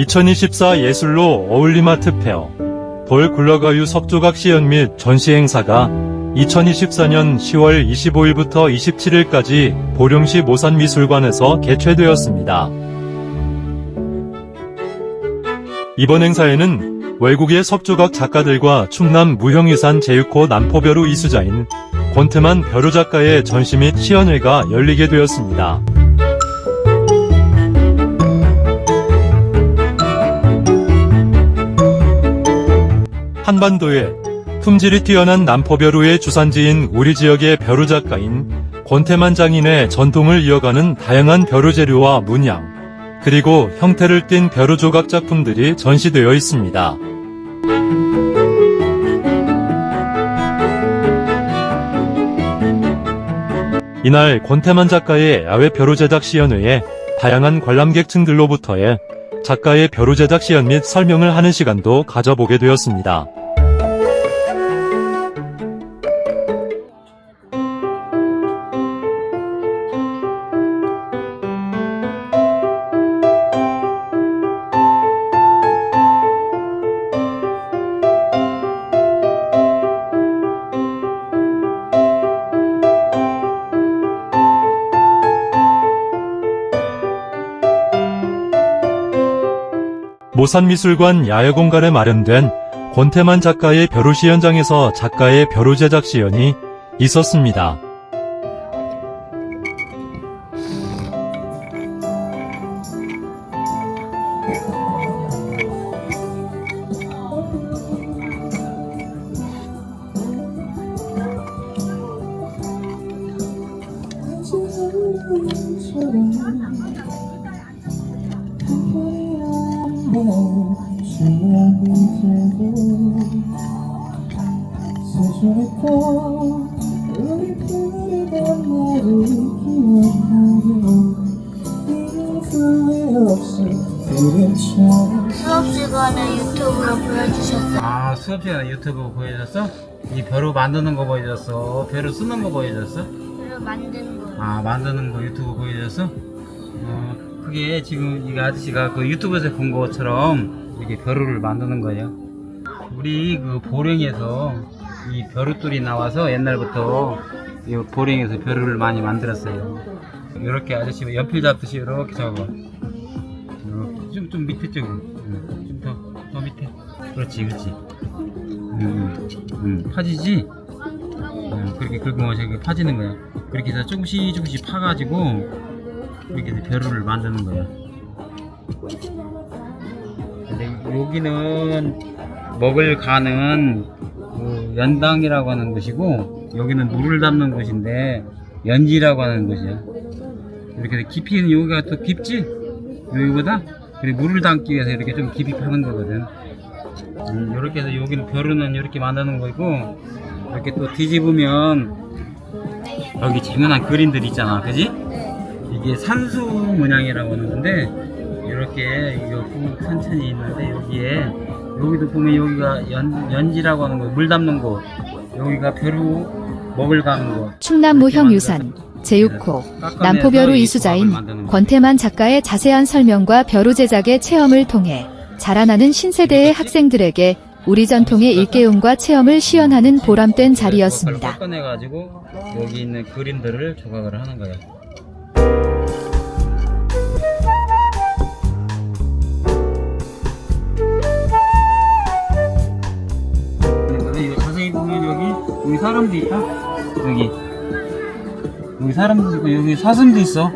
2024 예술로 어울리마트 페어 볼 굴러가유 석조각 시연 및 전시 행사가 2024년 10월 25일부터 27일까지 보령시 모산미술관에서 개최되었습니다. 이번 행사에는 외국의 석조각 작가들과 충남 무형유산 제육호 남포벼루 이수자인 권태만 벼루 작가의 전시 및 시연회가 열리게 되었습니다. 한반도에 품질이 뛰어난 남포벼루의 주산지인 우리 지역의 벼루 작가인 권태만 장인의 전통을 이어가는 다양한 벼루 재료와 문양, 그리고 형태를 띤 벼루 조각 작품들이 전시되어 있습니다. 이날 권태만 작가의 야외 벼루 제작 시연회에 다양한 관람객층들로부터의 작가의 벼루 제작 시연 및 설명을 하는 시간도 가져보게 되었습니다. 모산미술관 야외 공간에 마련된 권태만 작가의 벼루시 현장에서 작가의 벼루 제작 시연이 있었습니다. 소중했던 우리 그리던 나를 기억하려 이런 후회 없이 그랬잖아 수업 시간에 유튜브로 보여주셨어요. 아 수업 시간에 유튜브 보여줬어? 이 벼루 만드는 거 보여줬어? 벼루 쓰는 거 보여줬어? 그리고 만든 거. 아 만드는 거 유튜브 보여줬어? 어 그게 지금 이 아저씨가 그 유튜브에서 본 것처럼 이렇게 벼루를 만드는 거예요. 우리 그 보령에서 이 벼루돌이 나와서 옛날부터 이 보령에서 벼루를 많이 만들었어요. 이렇게 아저씨 연필 잡듯이 이렇게 잡아. 좀, 좀 밑에 쪽으로. 좀 더 더 밑에. 그렇지 그렇지. 음, 음, 파지지? 음, 그렇게 긁으면 파지는 거야. 그렇게 해서 조금씩 조금씩 파가지고 이렇게 벼루를 만드는 거야. 근데 여기는 먹을 가는 그 연당이라고 하는 곳이고 여기는 물을 담는 곳인데 연지라고 하는 곳이야. 이렇게 깊이는 여기가 더 깊지? 여기보다? 그리고 물을 담기 위해서 이렇게 좀 깊이 파는 거거든. 음, 이렇게 해서 여기는 벼루는 이렇게 만드는 거고 이렇게 또 뒤집으면 여기 재미난 그림들 있잖아 그지? 이게 산수 문양이라고 하는 건데 이렇게 이거 쭉 천천히 있는데 여기에 여기도 보면 여기가 연, 연지라고 하는 거물 담는 곳 여기가 벼루 먹을 가는 곳 충남 무 형유산 제육호 남포벼루 이수자인 권태만 작가의 자세한 설명과 벼루 제작의 체험을 통해 자라나는 신세대의 학생들에게 우리 전통의 일깨움과 체험을 시연하는 보람된 자리였습니다. 꺼내가지고 여기 있는 그림들을 조각을 하는 거야. 여기 자세히 보면 여기 여기 사람도 있다. 여기 여기 사람도 있고 여기 사슴도 있어.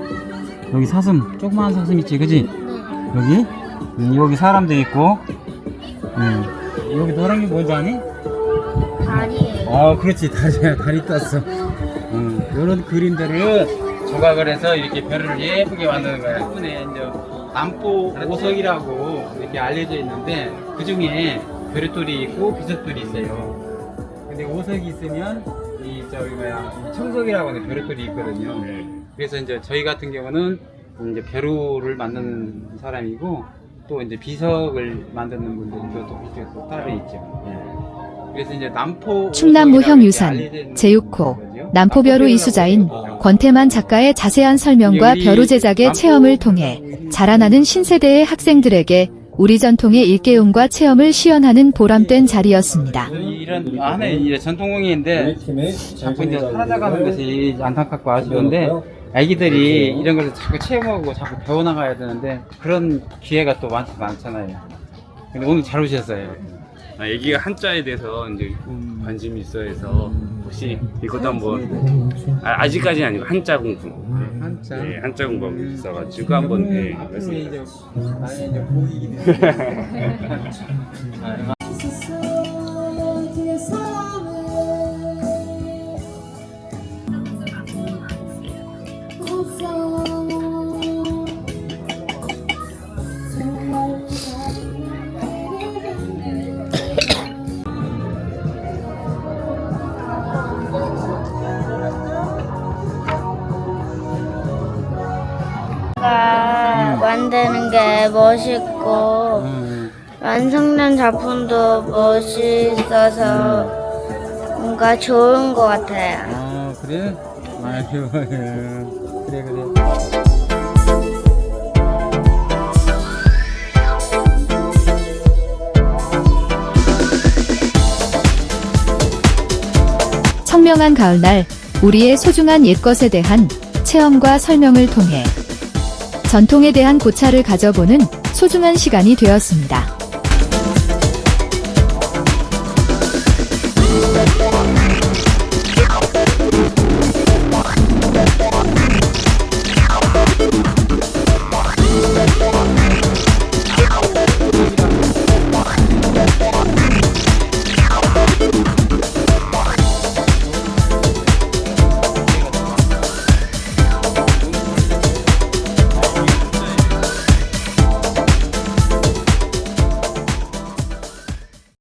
여기 사슴 조그마한 사슴 있지, 그지? 여기 음, 여기 사람도 있고. 음. 여기 노란 게 뭔지 아니? 다리예요. 아, 그렇지. 다리, 다리 떴어. 음, 이런 그림들을 조각을 해서 이렇게 별을 예쁘게 만드는 거야. 이번에 이제 남포 오석이라고 이렇게 알려져 있는데 그 중에 별의돌이 있고 비석돌이 있어요. 근데 오석이 있으면 이 저기 뭐야 이 청석이라고 하는 별의돌이 있거든요. 그래서 이제 저희 같은 경우는 이제 벼루를 만드는 사람이고 또 이제 비석을 만드는 분들도 또 비석이 또 따로 있죠. 예. 그래서 이제 남포 충남 무형 유산 있는 제육호 거거든요. 남포벼루 이수자인 남포벼루라고 권태만 작가의 자세한 설명과 우리 벼루 제작의 체험을 통해 자라나는 신세대의 학생들에게 우리 전통의 일깨움과 체험을 시연하는 보람된 자리였습니다. 이런 안에 이제 전통공예인데 팀의 자꾸 이제 사라져가는 것이 안타깝고 아쉬운데 아기들이 이런 것을 자꾸 체험하고 자꾸 배워나가야 되는데 그런 기회가 또 많지 않잖아요. 근데 오늘 잘 오셨어요. 아, 애기가 한자에 대해서 이제 관심이 있어 해서 혹시 이것도 한번 아, 아직까지는 아니고 한자 공부 한자. 네, 한자 공부하고 있어가지고 한번 네. 나의 이제 보이 기 만드는 게 멋있고 음, 완성된 작품도 멋있어서 뭔가 좋은 것 같아요. 아 그래? 아유 그래 그래. 청명한 가을날 우리의 소중한 옛것에 대한 체험과 설명을 통해 전통에 대한 고찰을 가져보는 소중한 시간이 되었습니다.